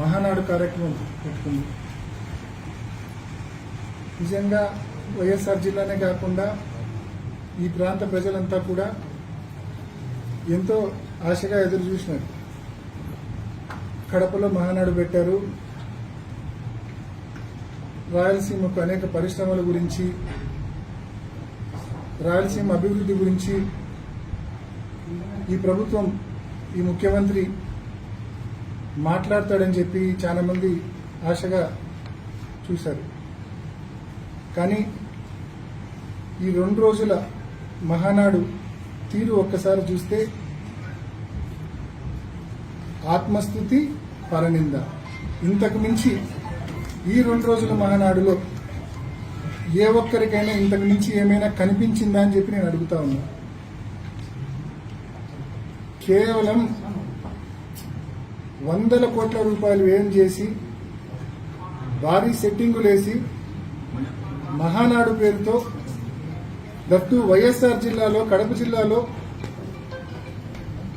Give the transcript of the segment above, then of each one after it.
మహానాడు కార్యక్రమం పెట్టుకుంది. నిజంగా వైఎస్ఆర్ జిల్లానే కాకుండా ఈ ప్రాంత ప్రజలంతా కూడా ఎంతో ఆశగా ఎదురు చూసినారు. కడపలో మహానాడు పెట్టారు. రాయలసీమకు అనేక పరిశ్రమల గురించి రాయలసీమ అభివృద్ధి గురించి ఈ ప్రభుత్వం ఈ ముఖ్యమంత్రి మాట్లాడతాడని చెప్పి చాలా మంది ఆశగా చూశారు. కానీ ఈ రెండు రోజుల మహానాడు తీరు ఒక్కసారి చూస్తే ఆత్మస్థుతి పరనింద. ఇంతకు మించి ఈ రెండు రోజుల మహానాడులో ఏ ఒక్కరికైనా ఇంతకు మించి ఏమైనా కనిపించిందా అని చెప్పి నేను అడుగుతా ఉన్నా. కేవలం వందల కోట్ల రూపాయలు వ్యయం చేసి భారీ సెట్టింగులేసి మహానాడు పేరుతో దత్తు వైఎస్ఆర్ జిల్లాలో కడప జిల్లాలో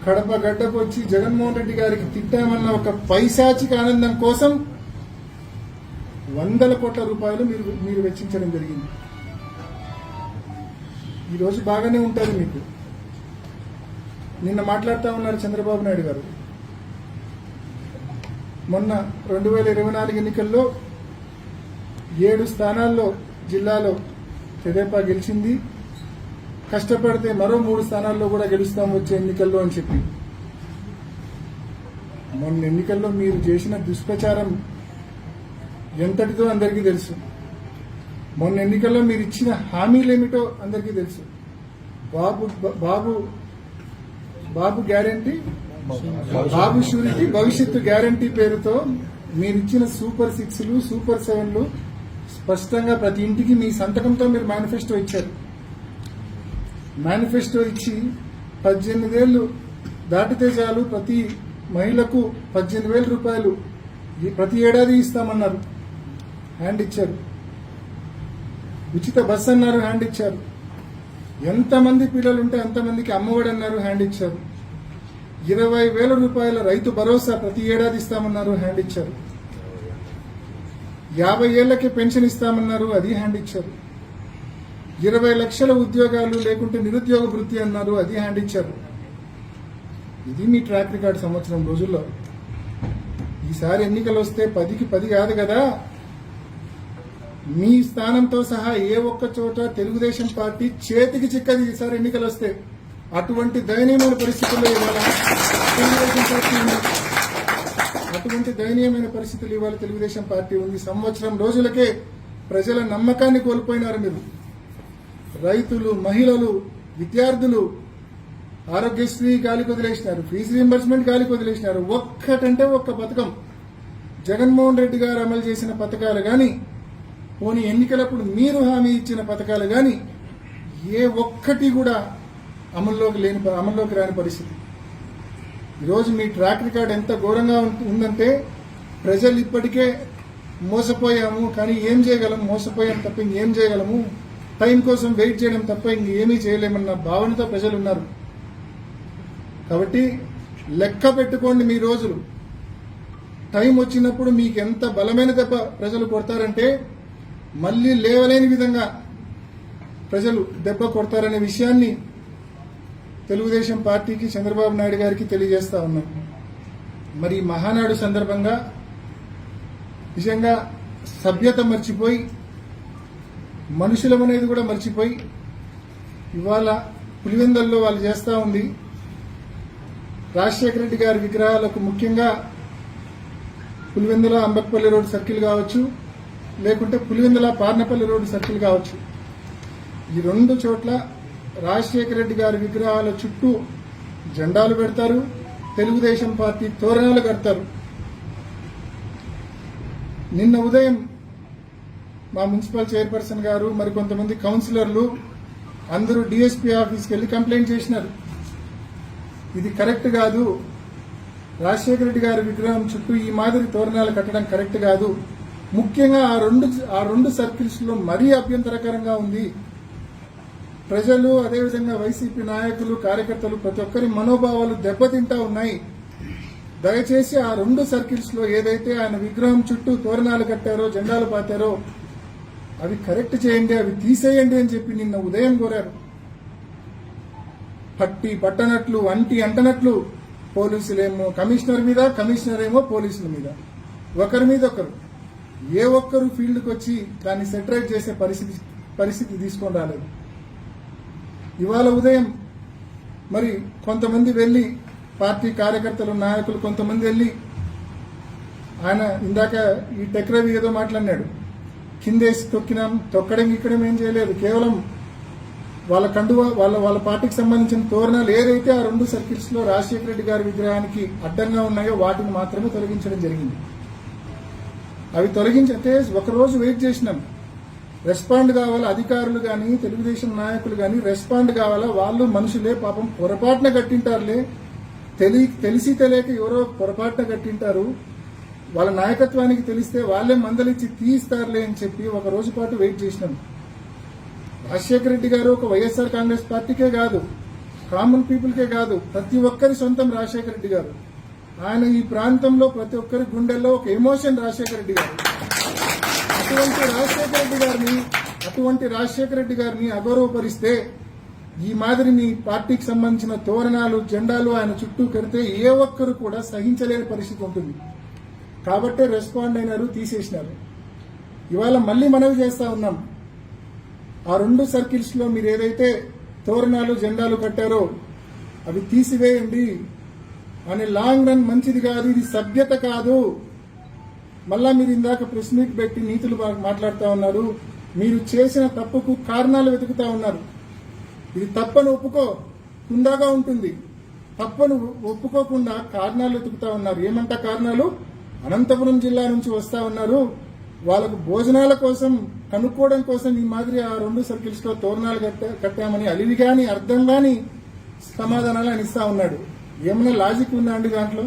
కడప గడ్డకు వచ్చి జగన్మోహన్ రెడ్డి గారికి తిట్టామన్న ఒక పైశాచిక ఆనందం కోసం వందల కోట్ల రూపాయలు మీరు మీరు వెచ్చించడం జరిగింది. ఈరోజు బాగానే ఉంటుంది మీకు. నిన్న మాట్లాడుతూ ఉన్నారు చంద్రబాబు నాయుడు గారు. మొన్న రెండు వేల ఇరవై నాలుగు ఎన్నికల్లో ఏడు స్థానాల్లో జిల్లాలో తెదేపా గెలిచింది. కష్టపడితే మరో మూడు స్థానాల్లో కూడా గెలుస్తాం వచ్చే ఎన్నికల్లో అని చెప్పి. మొన్న ఎన్నికల్లో మీరు చేసిన దుష్ప్రచారం ఎంతటిదో అందరికీ తెలుసు. మొన్న ఎన్నికల్లో మీరు ఇచ్చిన హామీలేమిటో అందరికీ తెలుసు. బాబు బాబు బాబు గ్యారంటీ బాబు షూరిటీ భవిష్యత్తు గ్యారంటీ పేరుతో మీరు ఇచ్చిన సూపర్ సిక్స్లు సూపర్ సెవెన్లు స్పష్టంగా ప్రతి ఇంటికి మీ సంతకంతో మీరు మేనిఫెస్టో ఇచ్చారు. మేనిఫెస్టో ఇచ్చి పద్దెనిమిదేళ్ళు దాటితే చాలు ప్రతి మహిళకు పద్దెనిమిది వేల రూపాయలు ఈ ప్రతి ఏడాది ఇస్తామన్నారు. హ్యాండ్ ఇచ్చారు. ఉచిత బస్ అన్నారు హ్యాండ్ ఇచ్చారు. ఎంతమంది పిల్లలు ఉంటే అంతమందికి అమ్మఒడి అన్నారు హ్యాండ్ ఇచ్చారు. ఇరవై వేల రూపాయల రైతు భరోసా ప్రతి ఏడాది ఇస్తామన్నారు హ్యాండ్ ఇచ్చారు. యాభై ఏళ్ళకే పెన్షన్ ఇస్తామన్నారు అది హ్యాండ్ ఇచ్చారు. ఇరవై లక్షల ఉద్యోగాలు లేకుంటే నిరుద్యోగ వృత్తి అన్నారు అది హ్యాండ్ ఇచ్చారు. ఇది మీ ట్రాక్ రికార్డ్ సంవత్సరం రోజుల్లో. ఈసారి ఎన్నికలు వస్తే పదికి పది కాదు కదా. మీ స్థానంతో సహా ఏ ఒక్క చోట తెలుగుదేశం పార్టీ చేతికి చిక్కది ఈసారి ఎన్నికలు వస్తే. అటువంటి దయనీయమైన పరిస్థితుల్లో ఇవాళ తెలుగుదేశం పార్టీ ఉంది. అటువంటి దయనీయమైన పరిస్థితులు ఇవాళ తెలుగుదేశం పార్టీ ఉంది. సంవత్సరం రోజులకే ప్రజల నమ్మకాన్ని కోల్పోయినారు మీరు. రైతులు మహిళలు విద్యార్థులు ఆరోగ్యశ్రీ గాలికి వదిలేసినారు ఫీజు రీంబర్స్మెంట్ గాలికి వదిలేసినారు ఒక్కటంటే ఒక్క పథకం. జగన్మోహన్ రెడ్డి గారు అమలు చేసిన పథకాలు గాని పోనీ ఎన్నికలప్పుడు మీరు హామీ ఇచ్చిన పథకాలు గాని ఏ ఒక్కటి కూడా అమల్లోకి లేని అమల్లోకి రాని పరిస్థితి. ఈరోజు మీ ట్రాక్ రికార్డ్ ఎంత ఘోరంగా ఉందంటే ప్రజలు ఇప్పటికే మోసపోయాము కానీ ఏం చేయగలం? మోసపోయాం తప్ప ఇంకేం చేయగలము? టైం కోసం వెయిట్ చేయడం తప్ప ఇంకేమీ చేయలేమన్న భావనతో ప్రజలు ఉన్నారు కాబట్టి లెక్క పెట్టుకోండి మీ రోజులు. టైం వచ్చినప్పుడు మీకు ఎంత బలమైన దెబ్బ ప్రజలు కొడతారంటే మళ్ళీ లేవలేని విధంగా ప్రజలు దెబ్బ కొడతారనే విషయాన్ని తెలుగుదేశం పార్టీకి చంద్రబాబు నాయుడు గారికి తెలియజేస్తా ఉన్నాం. మరి మహానాడు సందర్భంగా నిజంగా సభ్యత మర్చిపోయి మనుషులం అనేది కూడా మర్చిపోయి ఇవాళ పులివెందల్లో వాళ్ళు చేస్తూ ఉంది రాజశేఖర రెడ్డి గారి విగ్రహాలకు ముఖ్యంగా పులివెందుల అంబక్పల్లి రోడ్ సర్కిల్ కావచ్చు లేకుంటే పులివెందుల పార్నపల్లి రోడ్ సర్కిల్ కావచ్చు. ఈ రెండు చోట్ల రాజశేఖర రెడ్డి గారి విగ్రహాల చుట్టూ జెండాలు పెడతారు. తెలుగుదేశం పార్టీ తోరణాలు కడతారు. నిన్న ఉదయం మా మున్సిపల్ చైర్పర్సన్ గారు మరి కొంతమంది కౌన్సిలర్లు అందరూ డిఎస్పీ ఆఫీస్కి వెళ్ళి కంప్లైంట్ చేసినారు. ఇది కరెక్ట్ కాదు. రాజశేఖర రెడ్డి గారి విగ్రహం చుట్టూ ఈ మాదిరి తోరణాలు కట్టడం కరెక్ట్ కాదు. ముఖ్యంగా ఆ రెండు ఆ రెండు సర్కిల్స్లో మరీ అభ్యంతరకరంగా ఉంది. ప్రజలు అదేవిధంగా వైసీపీ నాయకులు కార్యకర్తలు ప్రతి ఒక్కరి మనోభావాలు దెబ్బతింటా ఉన్నాయి. దయచేసి ఆ రెండు సర్కిల్స్లో ఏదైతే ఆయన విగ్రహం చుట్టూ తోరణాలు కట్టారో జెండాలు పాతారో అవి కరెక్ట్ చేయండి అవి తీసేయండి అని చెప్పి నిన్న ఉదయం కోరారు. పట్టి పట్టనట్లు అంటి అంటనట్లు పోలీసులేమో కమిషనర్ మీద కమిషనర్ ఏమో పోలీసుల మీద. ఒకరి మీద ఒకరు. ఏ ఒక్కరు ఫీల్డ్కి వచ్చి దాన్ని సెటరేట్ చేసే పరిస్థితి పరిస్థితి తీసుకొని రాలేదు. ఇవాళ ఉదయం మరి కొంతమంది వెళ్ళి పార్టీ కార్యకర్తలు నాయకులు కొంతమంది వెళ్ళి ఆయన ఇందాక ఈ టెక్రవి ఏదో మాట్లాడినాడు. కిందేసి తొక్కినాం తొక్కడం ఇక్కడం ఏం చేయలేదు. కేవలం వాళ్ళ కండువ వాళ్ళ వాళ్ళ పార్టీకి సంబంధించిన తోరణాలు ఏదైతే ఆ రెండు సర్కిల్స్లో రాజశేఖర రెడ్డి గారి విగ్రహానికి అడ్డంగా ఉన్నాయో వాటిని మాత్రమే తొలగించడం జరిగింది. అవి తొలగించితే ఒక రోజు వెయిట్ చేసినాం. రెస్పాండ్ కావాలా అధికారులు కానీ తెలుగుదేశం నాయకులు కానీ రెస్పాండ్ కావాలా? వాళ్ళు మనుషులే పాపం. పొరపాటున కట్టింటారులే. తెలి తెలిసి తెలియక ఎవరో పొరపాటున కట్టింటారు. వాళ్ళ నాయకత్వానికి తెలిస్తే వాళ్ళే మందలిచ్చి తీయిస్తారులే అని చెప్పి ఒక రోజు పాటు వెయిట్ చేసినాం. రాజశేఖర రెడ్డి గారు ఒక వైఎస్ఆర్ కాంగ్రెస్ పార్టీకే కాదు. కామన్ పీపుల్కే కాదు. ప్రతి ఒక్కరి సొంతం రాజశేఖర రెడ్డి గారు. ఆయన ఈ ప్రాంతంలో ప్రతి ఒక్కరి గుండెల్లో ఒక ఎమోషన్ రాజశేఖర రెడ్డి గారు. అటువంటి రాజశేఖర రెడ్డి గారిని అటువంటి రాజశేఖర రెడ్డి గారిని అగౌరవపరిస్తే ఈ మాదిరి మీ పార్టీకి సంబంధించిన తోరణాలు జెండాలు ఆయన చుట్టూ కడితే ఏ ఒక్కరు కూడా సహించలేని పరిస్థితి ఉంటుంది. కాబట్టే రెస్పాండ్ అయినారు తీసేసినారు. ఇవాళ మళ్ళీ మనవి చేస్తా ఉన్నాం. ఆ రెండు సర్కిల్స్లో మీరు ఏదైతే తోరణాలు జెండాలు కట్టారో అవి తీసివేయండి. అని లాంగ్ రన్ మంచిది కాదు ఇది సభ్యత కాదు. మళ్ళా మీరు ఇందాక ప్రెస్ మీట్ పెట్టి నీతులు మాట్లాడుతూ ఉన్నారు. మీరు చేసిన తప్పుకు కారణాలు వెతుకుతా ఉన్నారు. ఇది తప్పని ఒప్పుకో. కుందాగా ఉంటుంది. తప్పను ఒప్పుకోకుండా కారణాలు వెతుకుతా ఉన్నారు. ఏమంట కారణాలు? అనంతపురం జిల్లా నుంచి వస్తా ఉన్నారు. వాళ్ళకు భోజనాల కోసం కనుక్కోవడం కోసం ఈ మాదిరి ఆ రెండు సర్కిల్స్లో తోరణాలు కట్టామని అలివి గాని అర్థం గాని సమాధానాలు అనిస్తా ఉన్నాడు. ఏమైనా లాజిక్ ఉందా అండి దాంట్లో?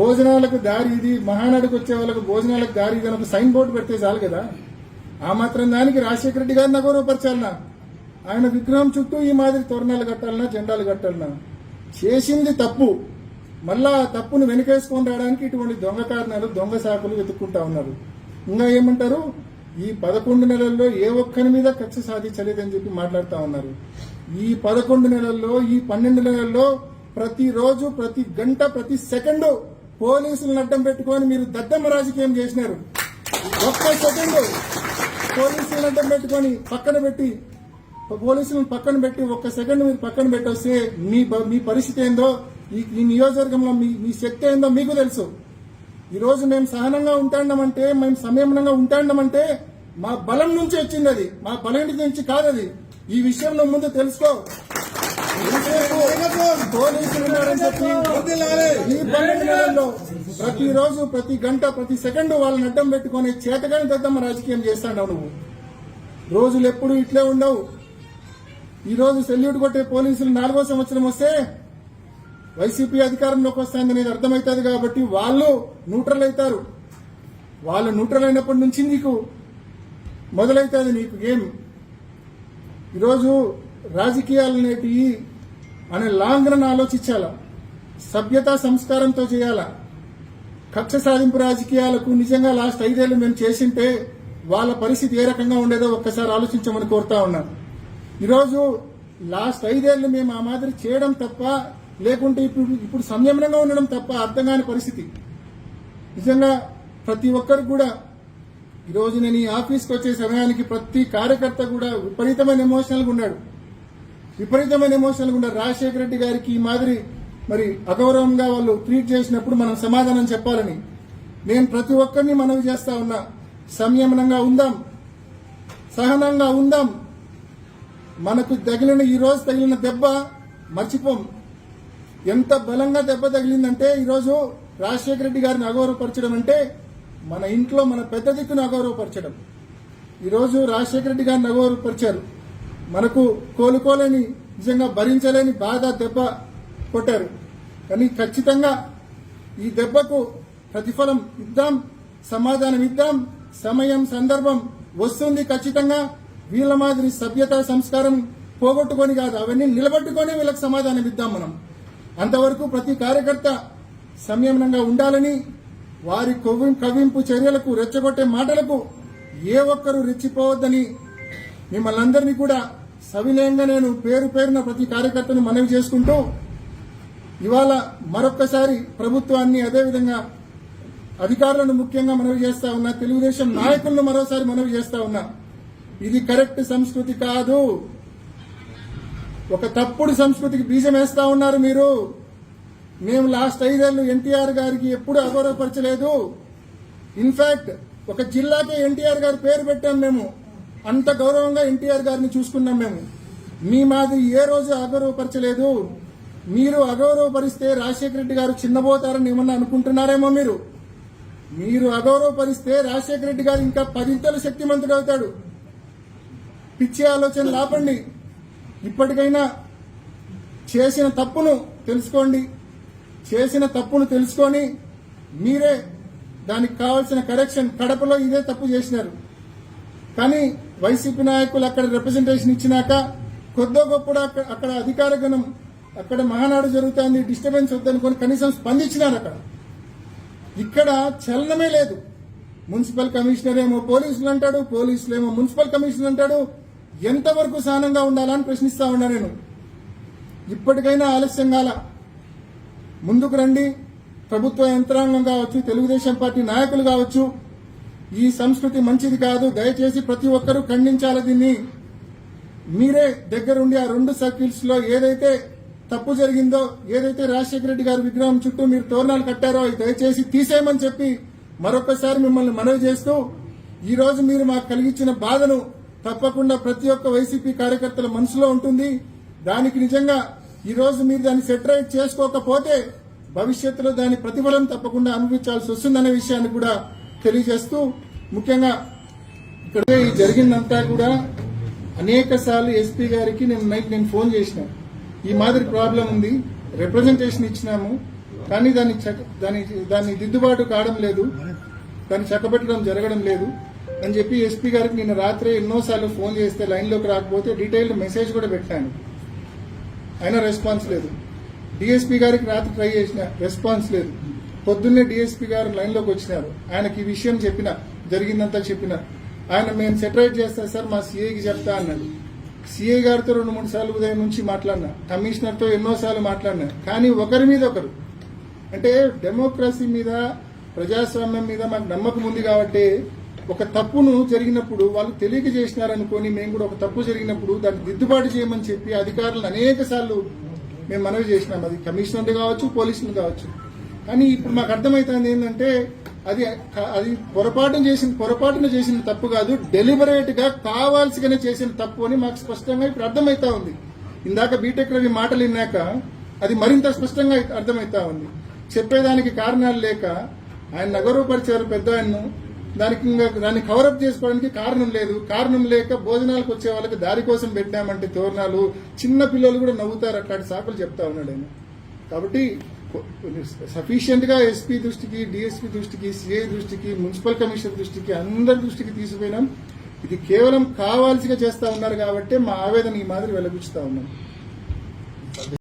భోజనాలకు దారి ఇది మహానాడుకు వచ్చే వాళ్ళకు భోజనాలకు దారి ఇది అని ఒక సైన్ బోర్డు పెడితే చాలు కదా. ఆ మాత్రం దానికి రాజశేఖర రెడ్డి గారిని అగౌరవపరచాలనా? ఆయన విగ్రహం చుట్టూ ఈ మాదిరి తోరణాలు కట్టాలన్నా జెండాలు కట్టాలన్నా చేసింది తప్పు. మళ్ళా ఆ తప్పును వెనకేసుకొని రావడానికి ఇటువంటి దొంగ కారణాలు దొంగ సాకులు వెతుక్కుంటా ఉన్నారు. ఇంకా ఏమంటారు? ఈ పదకొండు నెలల్లో ఏ ఒక్కరి మీద కక్ష సాధించలేదని చెప్పి మాట్లాడుతూ ఉన్నారు. ఈ పదకొండు నెలల్లో ఈ పన్నెండు నెలల్లో ప్రతిరోజు ప్రతి గంట ప్రతి సెకండు పోలీసులను అడ్డం పెట్టుకొని మీరు దద్దమ్మ రాజకీయం చేసినారు. ఒక్క సెకండ్ పోలీసులను అడ్డం పెట్టుకొని పక్కన పెట్టి పోలీసులను పక్కన పెట్టి ఒక్క సెకండ్ మీరు పక్కన పెట్టొస్తే మీ బ- మీ పరిస్థితి ఏందో ఈ నియోజకవర్గంలో మీ మీ శక్తి ఏందో మీకు తెలుసు. ఈరోజు మేము సహనంగా ఉంటాండమంటే మేము సంయమనంగా ఉంటాండమంటే మా బలం నుంచి వచ్చింది అది. మా బలం నుంచి కాదు అది. ఈ విషయంలో ముందు తెలుసుకో ఎంతసేపు పోలీసులు ఉన్నారని చెప్పి ఈ పన్నెండు నెలల్లో ప్రతిరోజు ప్రతి గంట ప్రతి సెకండ్ వాళ్ళని అడ్డం పెట్టుకుని చేతగాని దద్దమ్మ రాజకీయం చేస్తాడు నువ్వు. రోజులు ఎప్పుడు ఇట్లే ఉండవు. ఈ రోజు సెల్యూట్ కొట్టే పోలీసులు నాలుగో సంవత్సరం వస్తే వైసీపీ అధికారంలోకి వస్తుంది అనేది అర్థమవుతుంది కాబట్టి వాళ్ళు న్యూట్రల్ అవుతారు వాళ్ళు న్యూట్రల్ అయినప్పటి నుంచి నీకు మొదలవుతుంది నీకు గేమ్ ఈరోజు రాజకీయాలు అనేటివి అనే లాంగ్ రన్ ఆలోచించాల? సభ్యత సంస్కారంతో చేయాలా? కక్ష సాధింపు రాజకీయాలకు నిజంగా లాస్ట్ ఐదేళ్ళు మేము చేసింటే వాళ్ళ పరిస్థితి ఏ రకంగా ఉండేదో ఒక్కసారి ఆలోచించమని కోరుతా ఉన్నాను. ఈరోజు లాస్ట్ ఐదేళ్ళు మేము ఆ మాదిరి చేయడం తప్ప లేకుంటే ఇప్పుడు ఇప్పుడు సంయమనంగా ఉండడం తప్ప అర్థం కాని పరిస్థితి. నిజంగా ప్రతి ఒక్కరు కూడా ఈరోజు నేను ఈ ఆఫీస్కి వచ్చే సమయానికి ప్రతి కార్యకర్త కూడా విపరీతమైన ఎమోషనల్గా ఉన్నాడు. విపరీతమైన ఎమోషనల్గా ఉన్నారు రాజశేఖర రెడ్డి గారికి ఈ మాదిరి మరి అగౌరవంగా వాళ్ళు ట్రీట్ చేసినప్పుడు మనం సమాధానం చెప్పాలని నేను ప్రతి ఒక్కరిని మనవి చేస్తా ఉన్నా. సంయమనంగా ఉందాం. సహనంగా ఉందాం. మనకు తగిలిన ఈ రోజు తగిలిన దెబ్బ మర్చిపోం. ఎంత బలంగా దెబ్బ తగిలిందంటే ఈరోజు రాజశేఖర రెడ్డి గారిని అగౌరవపరచడం అంటే మన ఇంట్లో మన పెద్ద దిక్కును అగౌరవపరచడం. ఈరోజు రాజశేఖర రెడ్డి గారిని అగౌరవపరిచారు. మనకు కోలుకోలేని నిజంగా భరించలేని బాధ దెబ్బ కొట్టారు. కానీ ఖచ్చితంగా ఈ దెబ్బకు ప్రతిఫలం ఇద్దాం సమాధానం ఇద్దాం సమయం సందర్భం వస్తుంది ఖచ్చితంగా. వీళ్ళ మాదిరి సభ్యత సంస్కారం పోగొట్టుకొని కాదు అవన్నీ నిలబెట్టుకొని వీళ్ళకి సమాధానం ఇద్దాం మనం. అంతవరకు ప్రతి కార్యకర్త సంయమనంగా ఉండాలని వారి కవింపు చర్యలకు రెచ్చగొట్టే మాటలకు ఏ ఒక్కరూ రెచ్చిపోవద్దని మిమ్మల్ని అందరినీ కూడా సవినయంగా నేను పేరు పేరున ప్రతి కార్యకర్తను మనవి చేసుకుంటూ ఇవాళ మరొక్కసారి ప్రభుత్వాన్ని అదేవిధంగా అధికారులను ముఖ్యంగా మనవి చేస్తా ఉన్నా తెలుగుదేశం నాయకులను మరోసారి మనవి చేస్తా ఉన్నా. ఇది కరెక్ట్ సంస్కృతి కాదు. ఒక తప్పుడు సంస్కృతికి బీజం వేస్తా ఉన్నారు మీరు. మేము లాస్ట్ ఐదేళ్ళు ఎన్టీఆర్ గారికి ఎప్పుడు అగౌరవపరచలేదు. ఇన్ఫాక్ట్ ఒక జిల్లాకే ఎన్టీఆర్ గారి పేరు పెట్టాం మేము. అంత గౌరవంగా ఎన్టీఆర్ గారిని చూసుకున్నాం మేము. మీ మాదిరి ఏ రోజు అగౌరవపరచలేదు. మీరు అగౌరవపరిస్తే రాజశేఖర రెడ్డి గారు చిన్నబోతారని ఏమన్నా అనుకుంటున్నారేమో మీరు? మీరు అగౌరవపరిస్తే రాజశేఖర రెడ్డి గారు ఇంకా పదింతలు శక్తిమంతుడు అవుతాడు. పిచ్చి ఆలోచన లాపండి ఇప్పటికైనా చేసిన తప్పును తెలుసుకోండి. చేసిన తప్పును తెలుసుకొని మీరే దానికి కావాల్సిన కరెక్షన్ కడపలో ఇదే తప్పు చేసినారు. కానీ వైసీపీ నాయకులు అక్కడ రిప్రజెంటేషన్ ఇచ్చినాక కొద్దో గొప్ప అక్కడ అక్కడ అధికార గణం అక్కడ మహానాడు జరుగుతుంది డిస్టర్బెన్స్ వద్దనుకొని కనీసం స్పందించినారు అక్కడ. ఇక్కడ చలనమే లేదు. మున్సిపల్ కమిషనర్ ఏమో పోలీసులు అంటాడు పోలీసులు ఏమో మున్సిపల్ కమిషనర్ అంటాడు. ఎంతవరకు సహనంగా ఉండాలని ప్రశ్నిస్తా ఉన్నా నేను. ఇప్పటికైనా ఆలస్యం కాల. ముందుకు రండి. ప్రభుత్వ యంత్రాంగం కావచ్చు తెలుగుదేశం పార్టీ నాయకులు కావచ్చు ఈ సంస్కృతి మంచిది కాదు. దయచేసి ప్రతి ఒక్కరూ ఖండించాలి దీన్ని. మీరే దగ్గరుండి ఆ రెండు సర్కిల్స్లో ఏదైతే తప్పు జరిగిందో ఏదైతే రాజశేఖర రెడ్డి గారి విగ్రహం చుట్టూ మీరు తోరణాలు కట్టారో అవి దయచేసి తీసేయమని చెప్పి మరొకసారి మిమ్మల్ని మనవి చేస్తూ ఈ రోజు మీరు మాకు కలిగించిన బాధను తప్పకుండా ప్రతి ఒక్క వైసీపీ కార్యకర్తల మనసులో ఉంటుంది. దానికి నిజంగా ఈ రోజు మీరు దాన్ని సెటరైట్ చేసుకోకపోతే భవిష్యత్తులో దాని ప్రతిఫలం తప్పకుండా అనుభవించాల్సి వస్తుందనే విషయాన్ని కూడా తెలియజేస్తూ ముఖ్యంగా ఇక్కడ ఈ జరిగిందంతా కూడా అనేక సార్లు ఎస్పీ గారికి నేను నైట్ నేను ఫోన్ చేసిన. ఈ మాదిరి ప్రాబ్లం ఉంది రిప్రజెంటేషన్ ఇచ్చినాము కానీ దాన్ని దాని దాన్ని దిద్దుబాటు కావడం లేదు దాన్ని చక్కబెట్టడం జరగడం లేదు అని చెప్పి ఎస్పీ గారికి నిన్న రాత్రి ఎన్నోసార్లు ఫోన్ చేస్తే లైన్లోకి రాకపోతే డీటెయిల్డ్ మెసేజ్ కూడా పెట్టాను. అయినా రెస్పాన్స్ లేదు. డిఎస్పీ గారికి రాత్రి ట్రై చేసిన రెస్పాన్స్ లేదు. పొద్దున్నే డిఎస్పీ గారు లైన్లోకి వచ్చినారు. ఆయనకి ఈ విషయం చెప్పిన జరిగిందంతా చెప్పిన ఆయన మేము సెటరేట్ చేస్తా సార్ మా సీఏకి చెప్తా అన్నాడు. సీఏ గారితో రెండు మూడు సార్లు ఉదయం నుంచి మాట్లాడినా కమిషనర్తో ఎన్నోసార్లు మాట్లాడినా కానీ ఒకరి మీద ఒకరు. అంటే డెమోక్రసీ మీద ప్రజాస్వామ్యం మీద మాకు నమ్మకం ఉంది కాబట్టి ఒక తప్పును జరిగినప్పుడు వాళ్ళు తెలియక చేసినారనుకొని మేము కూడా ఒక తప్పు జరిగినప్పుడు దాన్ని దిద్దుబాటు చేయమని చెప్పి అధికారులను అనేక సార్లు మేము మనవి చేసినాం. అది కమిషనర్లు కావచ్చు పోలీసులు కావచ్చు. కానీ ఇప్పుడు మాకు అర్థమవుతుంది ఏంటంటే అది అది పొరపాటున చేసిన పొరపాటున చేసిన తప్పు కాదు డెలిబరేట్గా కావాల్సిగానే చేసిన తప్పు అని మాకు స్పష్టంగా ఇప్పుడు అర్థమవుతా ఉంది. ఇందాక బీటెక్ రవి మాటలు విన్నాక అది మరింత స్పష్టంగా అర్థమవుతా ఉంది. చెప్పేదానికి కారణాలు లేక ఆయన నగరపరిచారు పెద్ద ఆయన్ను. దానికి ఇంకా దాన్ని కవరప్ చేసుకోవడానికి కారణం లేదు. కారణం లేక భోజనాలకు వచ్చే వాళ్ళకి దారి కోసం పెట్టామంటే తోరణాలు చిన్న పిల్లలు కూడా నవ్వుతారు అట్లాంటి సాకులు చెప్తా ఉన్నాడు ఆయన. కాబట్టి సఫిషియెంట్గా ఎస్పీ దృష్టికి డిఎస్పీ దృష్టికి సిఐ దృష్టికి మున్సిపల్ కమిషనర్ దృష్టికి అందరి దృష్టికి తీసుకుపోయినాం. ఇది కేవలం కావాల్సిగా చేస్తా ఉన్నారు కాబట్టి మా ఆవేదన ఈ మాదిరి వెలబుచ్చుతా ఉన్నాం